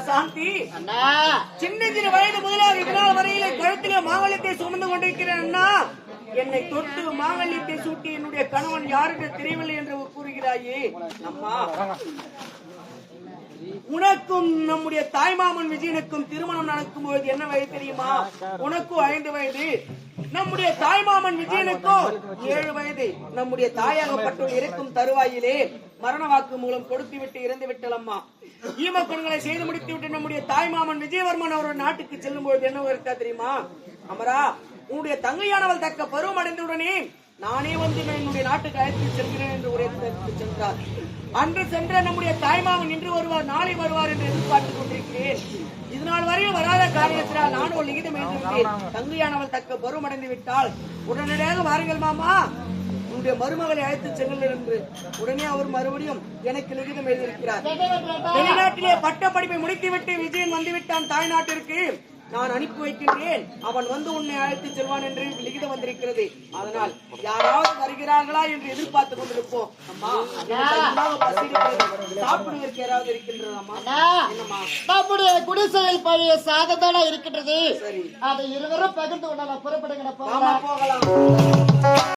சாந்தி. அண்ணா. சின்ன வயது முதலாக இதனால் வரையிலே கழுத்திலே மாங்கல்யத்தை சுமந்து கொண்டிருக்கிறேன் அண்ணா. என்னை தொட்டு மாங்கல்யத்தை சூட்டி என்னுடைய கணவன் யாருக்கு தெரியவில்லை என்று கூறுகிறாயே. அம்மா உனக்கும் நம்முடைய தாய்மாமன் விஜயனுக்கும் திருமணம் நடக்கும் போது என்ன வயது தெரியுமா? உனக்கும் ஐந்து வயது. நம்முடைய தாய்மாமன் விஜயனுக்கும் ஏழு வயது நம்முடைய தாயாகப்பட்டோர் இருக்கும் தருவாயிலே மரண வாக்கு மூலம் கொடுத்து விட்டு இறந்து விட்டல் அம்மா குணங்களை செய்து முடித்து விட்டு நம்முடைய தாய்மாமன் விஜயவர்மன் அவர் நாட்டுக்கு செல்லும் பொழுது என்ன இருக்கா தெரியுமா? அமரா உன்னுடைய தங்கையானவள் தக்க பருவம் அடைந்தவுடனே நானே வந்து என்னுடைய நாட்டுக்கு அழைத்து செல்கிறேன் என்று உரைத்து சென்றார் அன்று சென்ற நம்முடைய தாய்மாமன் இன்று வருவார் நாளை வருவார் என்று எதிர்பார்த்துக் கொண்டிருக்கிறேன். இதனால் வரையில் வராத காரியத்தினால் நான் ஒரு லிகிதம் எழுதிவிட்டேன் தங்கையானவள் தக்க பருவம் அடைந்து விட்டால் உடனடியாக வாருங்கள் மாமா. உன்னுடைய மருமகளை அழைத்து செல்லுங்கள் என்று. உடனே அவர் மறுபடியும் எனக்கு லிகிதம் எழுதியிருக்கிறார் வெளிநாட்டிலே பட்ட படிப்பை முடித்துவிட்டு விஜயன் வந்துவிட்டான் தாய்நாட்டிற்கு. நான் அனுப்பி வைக்கின்றேன். அவன் வந்து உன்னை அழைத்து செல்வான் என்று லிகிதம் வந்திருக்கிறது. அதனால் யாராவது வருகிறார்களா என்று எதிர்பார்த்துக் கொண்டிருப்போம். அம்மா. சாப்பிடுவதற்கு யாராவது இருக்கின்றதாம்மா என்னம்மா? நம்முடைய குடிசையில் பழைய சாதத்தான இருக்கின்றது? அதை இருவரும் பகிர்ந்து கொண்டாட புறப்படுகிற போகலாம்.